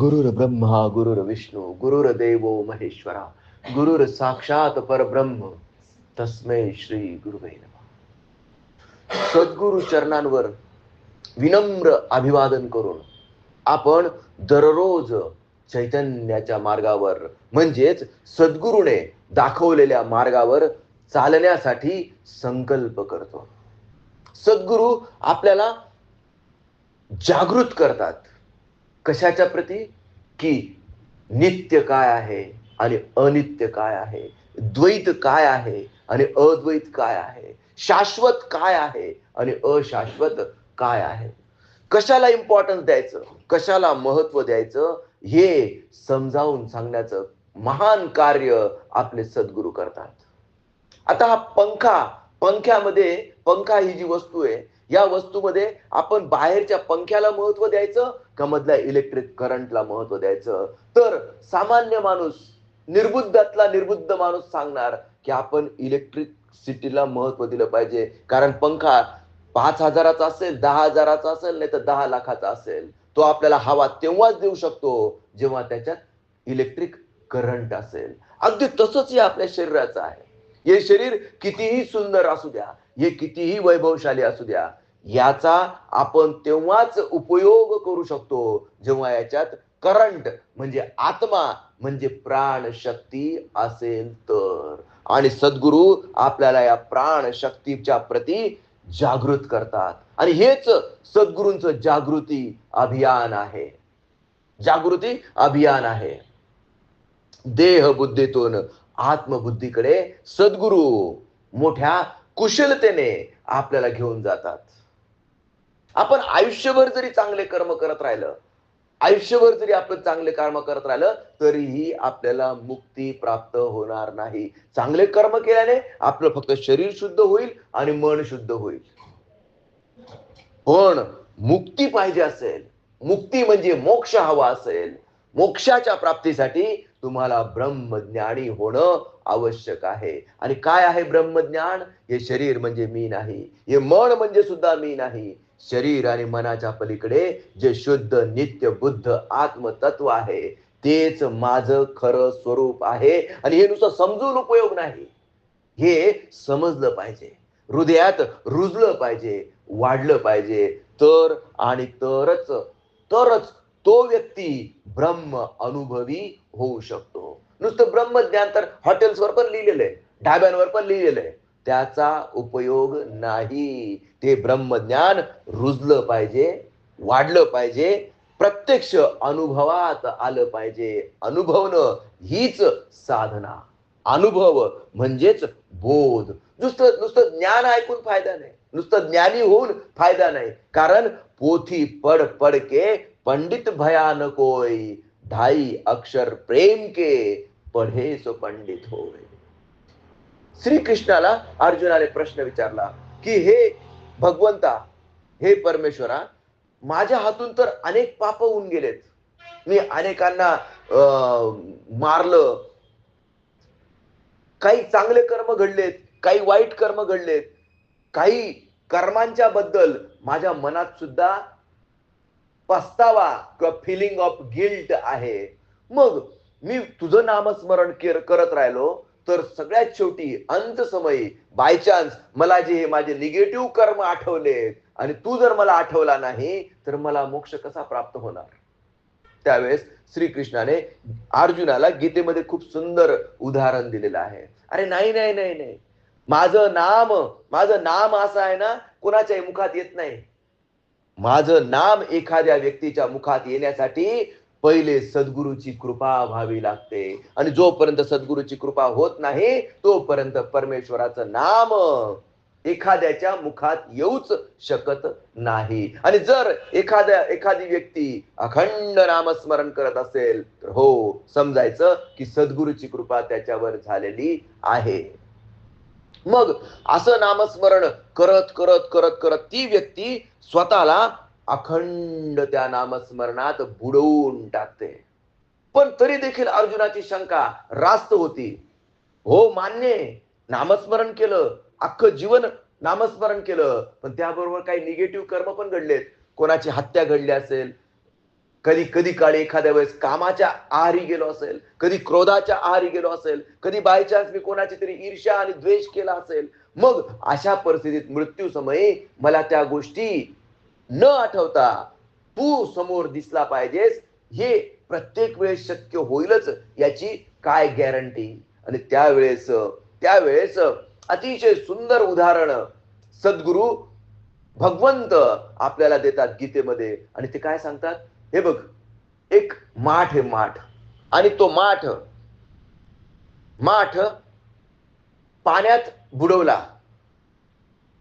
गुरुर ब्रह्मा गुरुर विष्णू गुरुर देवो महेश्वरा गुरुर साक्षात परब्रह्म तस्मै श्री गुरुवे सद्गुरु चरणांवर विनम्र अभिवादन करून आपण दररोज चैतन्याच्या मार्गावर म्हणजेच सद्गुरूने दाखवलेल्या मार्गावर चालण्यासाठी संकल्प करतो. सद्गुरू आपल्याला जागृत करतात. कशाच्या प्रती? की नित्य काय आहे आणि अनित्य काय आहे? द्वैत काय आहे आणि अद्वैत काय आहे? शाश्वत काय आहे आणि अशाश्वत काय आहे? कशाला इम्पॉर्टन्स द्यायचं? कशाला महत्त्व द्यायचं? हे समजावून सांगण्याचं महान कार्य आपले सद्गुरू करतात. आता हा पंखा पंख्यामध्ये पंखा ही जी वस्तू आहे या वस्तूमध्ये आपण बाहेरच्या पंख्याला महत्त्व द्यायचं का मधल्या इलेक्ट्रिक करंटला महत्त्व द्यायचं? तर सामान्य माणूस निर्बुद्धातला निर्बुद्ध माणूस सांगणार की आपण इलेक्ट्रिक सिटीला महत्त्व दिलं पाहिजे. कारण पंखा पाच हजाराचा असेल दहा हजाराचा असेल नाही तर दहा लाखाचा असेल. तो आपल्याला हवा तेव्हाच देऊ शकतो जेव्हा त्याच्यात इलेक्ट्रिक करंट असेल. अगदी तसंच हे आपल्या शरीराचं आहे. हे शरीर कितीही सुंदर असू द्या हे कितीही वैभवशाली असू द्या याचा आपण तेव्हाच उपयोग करू शकतो जेव्हा याच्यात करंट म्हणजे आत्मा म्हणजे प्राण शक्ती असेल तर. आणि सद्गुरू आपल्याला या प्राण शक्तीच्या प्रती जागृत करतात. आणि हेच सद्गुरूंचं जागृती अभियान आहे. जागृती अभियान आहे. देह बुद्धीतून आत्मबुद्धीकडे सद्गुरू मोठ्या कुशलतेने आपल्याला घेऊन जातात. आपण आयुष्यभर जरी चांगले कर्म करत राहिलं आयुष्यभर जरी आपण चांगले कर्म करत राहिलं तरीही आपल्याला मुक्ती प्राप्त होणार नाही. चांगले कर्म केल्याने आपलं फक्त शरीर शुद्ध होईल आणि मन शुद्ध होईल. पण मुक्ती पाहिजे असेल मुक्ती म्हणजे मोक्ष हवा असेल मोक्षाच्या प्राप्तीसाठी तुम्हाला ब्रह्मज्ञानी होणं आवश्यक आहे. आणि काय आहे ब्रह्मज्ञान? हे शरीर म्हणजे मी नाही हे मन म्हणजे सुद्धा मी नाही शरीर आणि मनाच्या पलीकडे जे शुद्ध नित्य बुद्ध आत्मतत्व आहे तेच माझं खरं स्वरूप आहे आणि हे नुसतं समजून उपयोग नाही. हे समजलं पाहिजे. हृदयात रुजलं पाहिजे वाढलं पाहिजे. तर आणि तरच तरच तो व्यक्ती ब्रह्म अनुभवी होऊ शकतो. नुसतं ब्रह्मज्ञान तर हॉटेल्सवर पण लिहिलेलं आहे ढाब्यांवर पण लिहिलेलं आहे. त्याचा उपयोग नाही. ते ब्रह्मज्ञान रुजलं पाहिजे वाढलं पाहिजे प्रत्यक्ष अनुभवात आलं पाहिजे. अनुभवणं हीच साधना. अनुभव म्हणजेच बोध. नुसतं नुसतं ज्ञान ऐकून फायदा नाही. नुसतं ज्ञानी होऊन फायदा नाही. कारण पोथी पड पडके पंडित भयान कोय ढाई अक्षर प्रेम के पढे सो पंडित होय. श्रीकृष्णाला अर्जुनाने प्रश्न विचारला की हे भगवंता हे परमेश्वरा माझ्या हातून तर अनेक पाप होऊन गेलेत. मी अनेकांना मारलं. काही चांगले कर्म घडलेत काही वाईट कर्म घडलेत. काही कर्मांच्या बद्दल माझ्या मनात सुद्धा पस्तावा किंवा फिलिंग ऑफ गिल्ट आहे. मग मी तुझं नामस्मरण करत राहिलो. तर सगळ्यात शेवटी अंत समयी बाय चान्स मला जे हे माझे निगेटिव्ह कर्म आठवले आणि तू जर मला आठवला नाही तर मला मोक्ष कसा प्राप्त होणार? त्यावेळेस श्रीकृष्णाने अर्जुनाला गीतेमध्ये खूप सुंदर उदाहरण दिलेलं आहे. अरे नाही नाही नाही नाही. माझं नाम माझं नाम असं आहे ना कोणाच्याही मुखात येत नाही. माझं नाम एखाद्या व्यक्तीच्या मुखात येण्यासाठी पहिले सद्गुरूची कृपा व्हावी लागते. आणि जोपर्यंत सद्गुरूची कृपा होत नाही तोपर्यंत परमेश्वराचं नाम एखाद्याच्या मुखात येऊच शकत नाही. आणि जर एखाद्या एखादी व्यक्ती अखंड नामस्मरण करत असेल तर हो समजायचं की सद्गुरूची कृपा त्याच्यावर झालेली आहे. मग असं नामस्मरण करत करत करत करत ती व्यक्ती स्वतःला अखंड त्या नामस्मरणात बुडवून टाकते. पण तरी देखील अर्जुनाची शंका रास्त होती. हो मान्य नामस्मरण केलं अख्खं जीवन नामस्मरण केलं पण त्याबरोबर काही निगेटिव्ह कर्म पण घडलेत. कोणाची हत्या घडली असेल कधी कधी काळी एखाद्या वेळेस कामाच्या आहारी गेलो असेल कधी क्रोधाच्या आहारी गेलो असेल कधी बाय चान्स मी कोणाची तरी ईर्ष्या आणि द्वेष केला असेल मग अशा परिस्थितीत मृत्यू समयी मला त्या गोष्टी न आठवता तू समोर दिसला पाहिजेस हे प्रत्येक वेळेस शक्य होईलच याची काय गॅरंटी आणि त्यावेळेस त्यावेळेस अतिशय सुंदर उदाहरण सद्गुरु भगवंत आपल्याला देतात गीतेमध्ये. आणि ते काय सांगतात? हे बघ एक माठ आहे माठ. आणि तो माठ माठ पाण्यात बुडवला.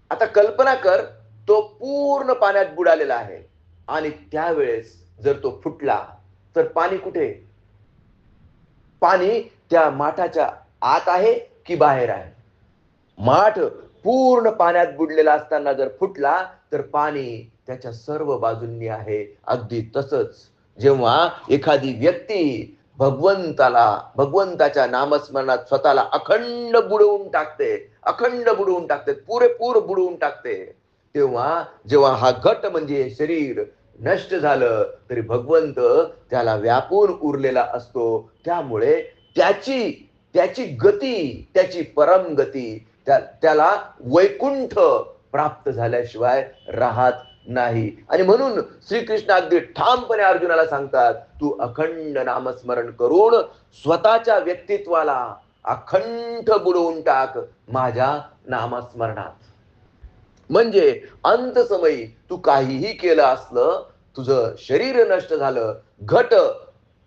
आता कल्पना कर तो पूर्ण पाण्यात बुडालेला आहे. आणि त्यावेळेस जर तो फुटला तर पाणी कुठे? पाणी त्या माठाच्या आत आहे की बाहेर आहे? माठ पूर्ण पाण्यात बुडलेला असताना जर फुटला तर पाणी त्याच्या सर्व बाजूंनी आहे. अगदी तसंच जेव्हा एखादी व्यक्ती भगवंताला भगवंताच्या नामस्मरणात स्वतःला अखंड बुडवून टाकते अखंड बुडवून टाकते पुरेपूर बुडवून टाकते तेव्हा जेव्हा हा घट म्हणजे शरीर नष्ट झालं तरी भगवंत त्याला व्यापून उरलेला असतो. त्यामुळे त्याची त्याची गती त्याची परम गती त्या त्याला वैकुंठ प्राप्त झाल्याशिवाय राहत नाही. आणि म्हणून श्रीकृष्ण अगदी ठामपणे अर्जुनाला सांगतात तू अखंड नामस्मरण करून स्वतःच्या व्यक्तित्वाला अखंड बुडवून टाक माझ्या नामस्मरणात. म्हणजे अंतसमयी तू काहीही केलं असलं तुझं शरीर नष्ट झालं घट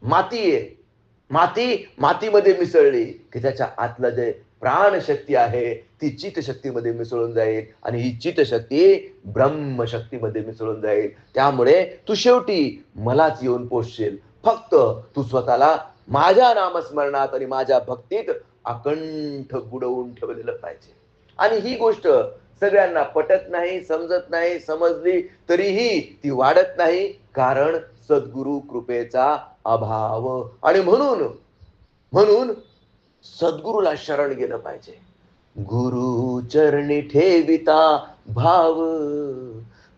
माती आहे. माती मातीमध्ये मिसळली की त्याच्या आतलं जे प्राणशक्ती आहे ती चितशक्तीमध्ये मिसळून जाईल आणि ही चितशक्ती ब्रह्मशक्तीमध्ये मिसळून जाईल. त्यामुळे तू शेवटी मलाच येऊन पोचशील. फक्त तू स्वतःला माझ्या नामस्मरणात आणि माझ्या भक्तीत अकंठ बुडवून ठेवलेलं पाहिजे. आणि ही गोष्ट सगळ्यांना पटत नाही समजत नाही समजली तरीही ती वाढत नाही. कारण सद्गुरु कृपेचा अभाव. आणि म्हणून म्हणून सद्गुरूला शरण गेलं पाहिजे. गुरु चरणी ठेविता भाव.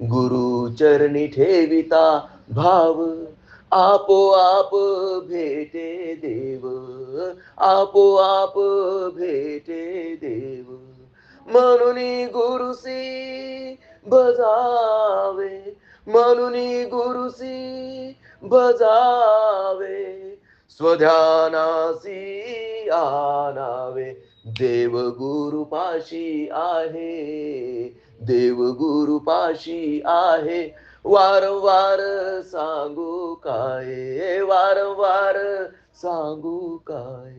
गुरु चरणी ठेविता भाव. आपोआप भेटे देव. आपोआप भेटे देव. म्हणून गुरुसी बजावे म्हणून गुरुसी बजावे स्वध्यानासी आनावे. देव गुरुपाशी आहे देव गुरुपाशी आहे. वारंवार सांगू काय वारंवार सांगू काय?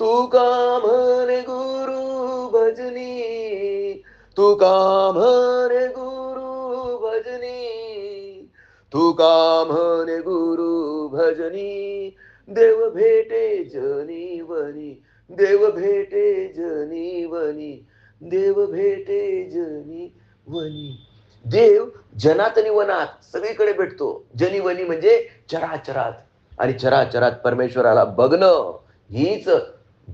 तुका म्हणे गुरु भजनी तुका म्हणे गुरु भजनी तुका म्हणे गुरु भजनी देव भेटे जनी वनी देव भेटे जनी वनी देव भेटे जनी वनी. देव जनात आणि वनात सगळीकडे भेटतो. जनी वनी म्हणजे चराचरात. आणि चराचरात परमेश्वराला बघणं हीच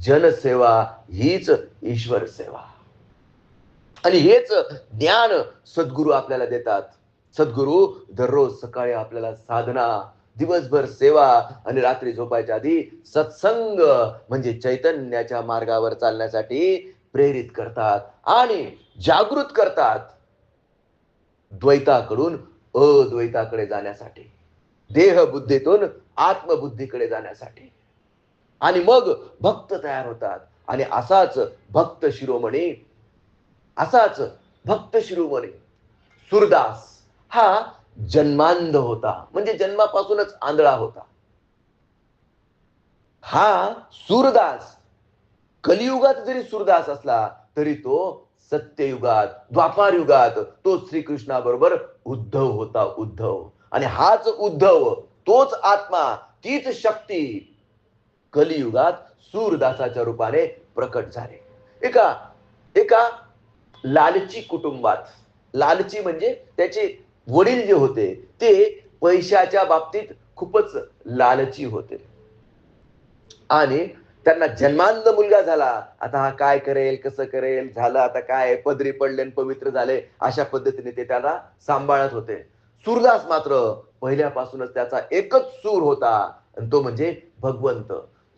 जनसेवा हीच ईश्वर सेवा. आणि हेच ज्ञान सद्गुरू आपल्याला देतात. सद्गुरू दररोज सकाळी आपल्याला साधना दिवसभर सेवा आणि रात्री झोपायच्या आधी सत्संग म्हणजे चैतन्याच्या मार्गावर चालण्यासाठी प्रेरित करतात आणि जागृत करतात द्वैताकडून अद्वैताकडे जाण्यासाठी देह बुद्धीतून आत्मबुद्धीकडे जाण्यासाठी. आणि मग भक्त तयार होतात. आणि असाच भक्त शिरोमणी असाच भक्त शिरोमणे सुरदास हा जन्मांध होता. म्हणजे जन्मापासूनच आंधळा होता. हा सूरदास कलियुगात जरी सूरदास असला तरी तो सत्ययुगात द्वापार युगात तो श्रीकृष्णाबरोबर उद्धव होता उद्धव. आणि हाच उद्धव तोच आत्मा तीच शक्ती कलियुगात सूरदासाच्या रूपाने प्रकट झाले. एका एका लालची कुटुंबात लालची म्हणजे त्याचे वडील जे होते ते पैशाच्या बाबतीत खूपच लालची होते. आणि त्यांना जन्मांध मुलगा झाला. आता हा काय करेल कसं करेल झालं आता काय पदरी पडले आणि पवित्र झाले अशा पद्धतीने ते त्याला सांभाळत होते. सूरदास मात्र पहिल्यापासूनच त्याचा एकच सूर होता आणि तो म्हणजे भगवंत.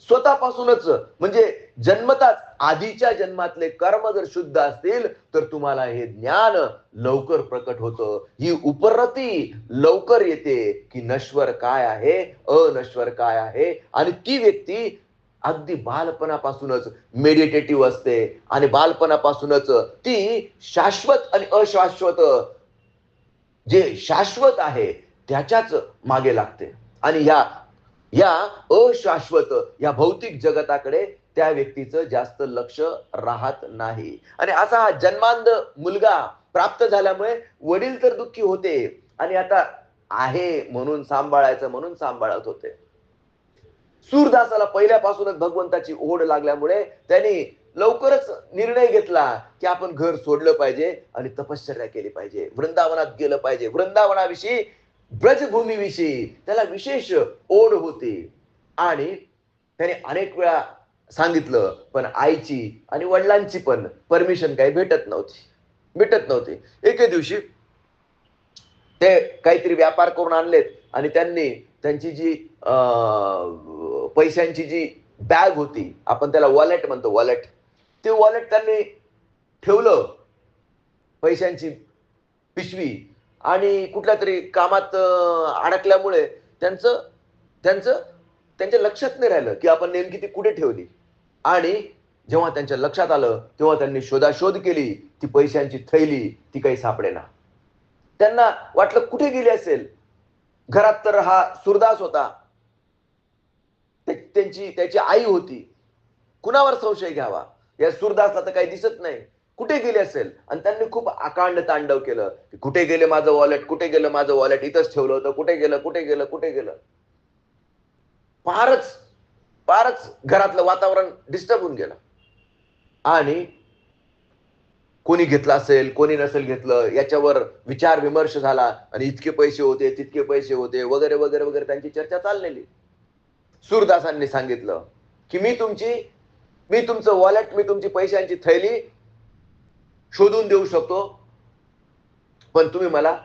स्वतःपासूनच. म्हणजे जन्मताच आधीच्या जन्मातले कर्म जर शुद्ध असतील तर तुम्हाला हे ज्ञान लवकर प्रकट होतं. ही उपरती लवकर येते की नश्वर काय आहे अनश्वर काय आहे. आणि ती व्यक्ती अगदी बालपणापासूनच मेडिटेटिव्ह असते. आणि बालपणापासूनच ती शाश्वत आणि अशाश्वत जे शाश्वत आहे त्याच्याच मागे लागते. आणि या या अशाश्वत या भौतिक जगताकडे त्या व्यक्तीचं जास्त लक्ष राहत नाही. आणि असा हा जन्मांध मुलगा प्राप्त झाल्यामुळे वडील तर दुःखी होते. आणि आता आहे म्हणून सांभाळायचं म्हणून सांभाळत होते. सूरदासाला पहिल्यापासूनच भगवंताची ओढ लागल्यामुळे त्यांनी लवकरच निर्णय घेतला की आपण घर सोडलं पाहिजे आणि तपश्चर्या केली पाहिजे. वृंदावनात गेलं पाहिजे. वृंदावनाविषयी ब्रजभूमीविषयी त्याला विशेष ओढ होती. आणि त्याने अनेक वेळा सांगितलं पण आईची आणि वडिलांची पण परमिशन काही भेटत नव्हती. भेटत नव्हती. एके दिवशी ते काहीतरी व्यापार करून आणलेत आणि त्यांनी त्यांची जी अं, पैशांची जी बॅग होती आपण त्याला वॉलेट म्हणतो वॉलेट. ते वॉलेट त्यांनी ठेवलं. पैशांची पिशवी आणि कुठल्या तरी कामात अडकल्यामुळे त्यांचं त्यांचं त्यांच्या लक्षात नाही राहिलं की आपण नेमकी ती कुठे ठेवली. आणि जेव्हा त्यांच्या लक्षात आलं तेव्हा त्यांनी शोधाशोध केली ती पैशांची थैली ती काही सापडेना. त्यांना वाटलं कुठे गेली असेल? घरात तर हा सुरदास होता. ते- त्यांची त्याची आई होती. कुणावर संशय घ्यावा? या सुरदासला तर काही दिसत नाही. कुठे गेले असेल? आणि त्यांनी खूप आकांड तांडव केलं. की कुठे गेले माझं वॉलेट कुठे गेलं माझं वॉलेट इथंच ठेवलं होतं. कुठे गेलं? कुठे गेलं? कुठे गेलं? फारच फारच घरातलं वातावरण डिस्टर्ब होऊन गेलं. आणि कोणी घेतलं असेल कोणी नसेल घेतलं याच्यावर विचार विमर्श झाला. आणि इतके पैसे होते तितके पैसे होते वगैरे वगैरे वगैरे त्यांची चर्चा चाललेली. सूरदासांनी सांगितलं की मी तुमची मी तुमचं वॉलेट मी तुमची पैशांची थैली शोधून देऊ शकतो. पण तुम्ही मला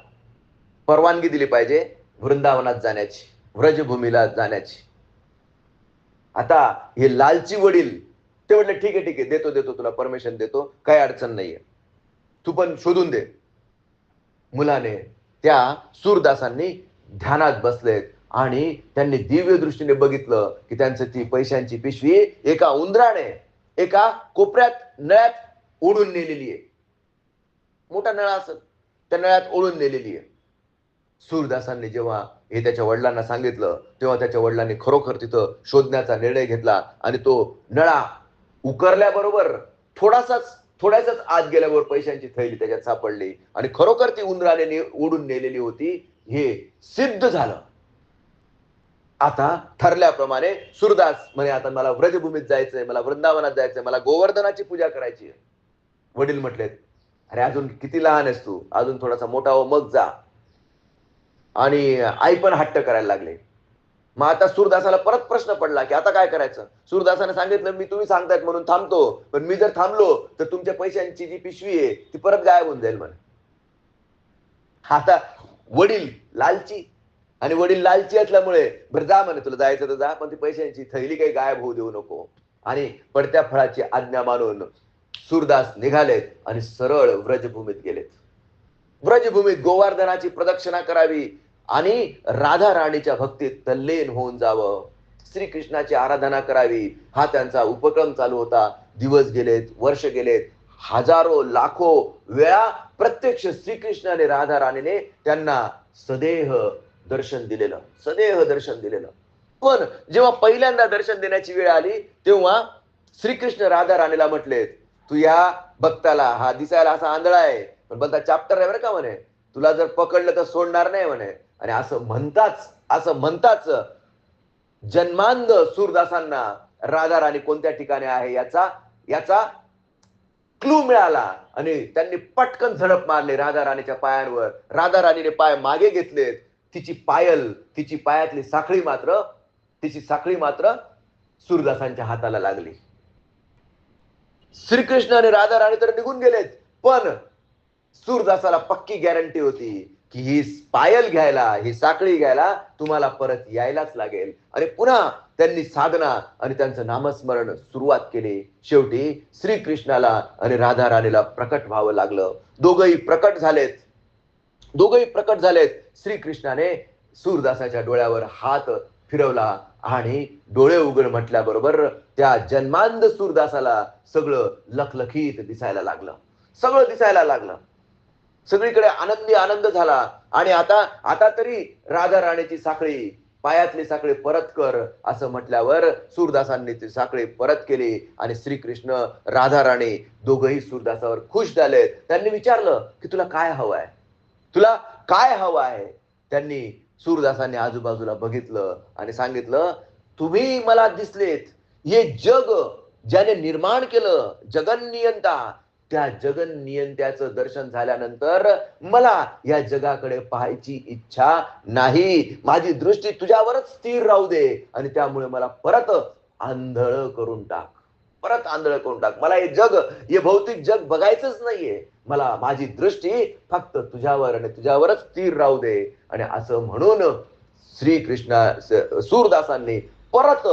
परवानगी दिली पाहिजे वृंदावनात जाण्याची व्रजभूमीला जाण्याची. आता हे लालची वडील ते म्हटलं ठीक आहे ठीक आहे देतो देतो तुला परमिशन देतो काही अडचण नाहीये. तू पण शोधून दे. मुलाने त्या सूरदासांनी ध्यानात बसलेत आणि त्यांनी दिव्य दृष्टीने बघितलं की त्यांचं ती पैशांची पिशवी एका उंदराने एका कोपऱ्यात नळ्यात ओढून नेलेली आहे. मोठा नळा असत त्या नळ्यात ओढून नेलेली आहे. सूरदासांनी जेव्हा हे त्याच्या वडिलांना सांगितलं तेव्हा त्याच्या वडिलांनी खरोखर तिथं शोधण्याचा निर्णय घेतला आणि तो नळा उकरल्याबरोबर थोडासाच थोड्याच आत गेल्यावर पैशांची थैली त्याच्यात सापडली आणि खरोखर ती उंदराने ने- ओढून नेलेली होती. हे सिद्ध झालं. आता ठरल्याप्रमाणे सुरदास म्हणे आता मला व्रजभूमीत जायचंय मला वृंदावनात जायचंय मला गोवर्धनाची पूजा करायची आहे. वडील म्हटलेत अरे अजून किती लहान आहेस तू? अजून थोडासा मोठा हो मग जा. आणि आई पण हट्ट करायला लागले. मग आता सूरदासाला परत प्रश्न पडला की आता काय करायचं? सूरदासाने सांगितलं मी तुम्ही सांगतायत म्हणून थांबतो. पण मी जर थांबलो तर तुमच्या पैशांची जी पिशवी आहे ती परत गायब होऊन जाईल म्हणे. आता वडील लालची आणि वडील लालची असल्यामुळे बरं जा म्हणे तुला जायचं तर जा पण ती पैशांची थैली काही गायब होऊ देऊ नको. आणि पडत्या फळाची आज्ञा मानून सूरदास निघालेत आणि सरळ व्रजभूमीत गेलेत. व्रजभूमीत गोवर्धनाची प्रदक्षिणा करावी आणि राधा राणीच्या भक्तीत तल्लीन होऊन जावं. श्रीकृष्णाची आराधना करावी. हा त्यांचा उपक्रम चालू होता. दिवस गेलेत वर्ष गेलेत. हजारो लाखो वेळा प्रत्यक्ष श्रीकृष्ण आणि राधा राणीने त्यांना सदेह दर्शन दिलेलं. सदेह दर्शन दिलेलं. पण जेव्हा पहिल्यांदा दर्शन देण्याची वेळ आली तेव्हा श्रीकृष्ण राधा राणीला म्हटलेत तू या भक्ताला हा दिसायला असा आंधळा आहे पण बंदा चाप्टर आहे बरं का म्हणे? तुला जर पकडलं तर सोडणार नाही म्हणे. आणि असं म्हणताच असं म्हणताच जन्मांध सूरदासांना राधा राणी कोणत्या ठिकाणी आहे याचा याचा क्लू मिळाला. आणि त्यांनी पटकन झडप मारली राधा राणीच्या पायांवर. राधा राणीने पाय मागे घेतलेत. तिची पायल तिची पायातली साखळी मात्र तिची साखळी मात्र सूरदासांच्या हाताला लागली. श्रीकृष्ण आणि राधा राणी तर निघून गेलेत. पण सूरदासाला पक्की गॅरंटी होती की ही पायल घ्यायला ही साखळी घ्यायला तुम्हाला परत यायलाच लागेल. आणि पुन्हा त्यांनी साधना आणि त्यांचं नामस्मरण सुरुवात केली. शेवटी श्रीकृष्णाला आणि राधा राणीला प्रकट व्हावं लागलं. दोघही प्रकट झालेत. दोघही प्रकट झालेत. श्रीकृष्णाने सूरदासाच्या डोळ्यावर हात फिरवला आणि डोळे उघड म्हटल्याबरोबर त्या जन्मांध सूरदासाला सगळं लखलखीत दिसायला लागलं. सगळं दिसायला लागलं. सगळीकडे आनंदी आनंद झाला आणि आता आता तरी राधा राणीची साखळी पायातली साखळी परत कर असं म्हटल्यावर सूरदासांनी ती साखळी परत केली आणि श्रीकृष्ण राधा राणी दोघही सूरदासावर खुश झालेत त्यांनी विचारलं की तुला काय हवं आहे? तुला काय हवं आहे? त्यांनी सूरदासांनी आजूबाजूला बघितलं आणि सांगितलं तुम्ही मला दिसलेत. हे जग ज्याने निर्माण केलं जगन्नियंता. त्या जगन्नियंत्याचं दर्शन झाल्यानंतर मला या जगाकडे पाहायची इच्छा नाही. माझी दृष्टी तुझ्यावरच स्थिर राहू दे आणि त्यामुळे मला परत आंधळ करून टाक. परत आंधळ करून टाक. मला हे जग हे भौतिक जग बघायचंच नाहीये. मला माझी दृष्टी फक्त तुझ्यावर आणि तुझ्यावरच स्थिर राहू दे. आणि असं म्हणून श्रीकृष्णा सूरदासांनी परत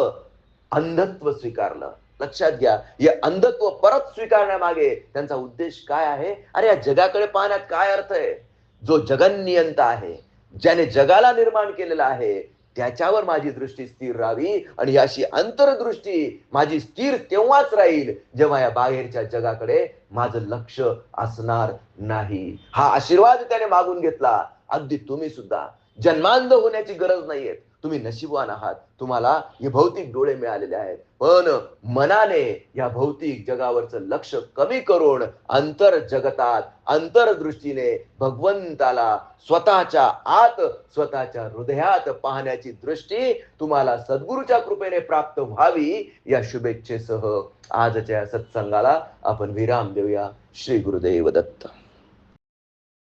अंधत्व स्वीकारलं. लक्षात घ्या हे अंधत्व परत स्वीकारण्यामागे त्यांचा उद्देश काय आहे? अरे या जगाकडे पाहण्यात काय अर्थ आहे? जो जगन्नियंता आहे ज्याने जगाला निर्माण केलेला आहे त्याच्यावर माझी दृष्टी स्थिर राहावी आणि अशी अंतरदृष्टी माझी स्थिर तेव्हाच राहील जेव्हा या बाहेरच्या जगाकडे माझं लक्ष असणार नाही. हा आशीर्वाद त्याने मागून घेतला. अगदी तुम्ही सुद्धा जन्मांध होण्याची गरज नाहीये. तुम्ही नशीबवान आहात. तुम्हाला हे भौतिक डोळे मिळालेले आहेत. पण मनाने या भौतिक जगावरचं लक्ष कमी करून अंतर जगतात. अंतरदृष्टीने भगवंताला स्वतःच्या आत स्वतःच्या हृदयात पाहण्याची दृष्टी तुम्हाला सद्गुरूच्या कृपेने प्राप्त व्हावी या शुभेच्छेसह आजच्या सत्संगाला आपण विराम देऊया. श्री गुरुदेव दत्त.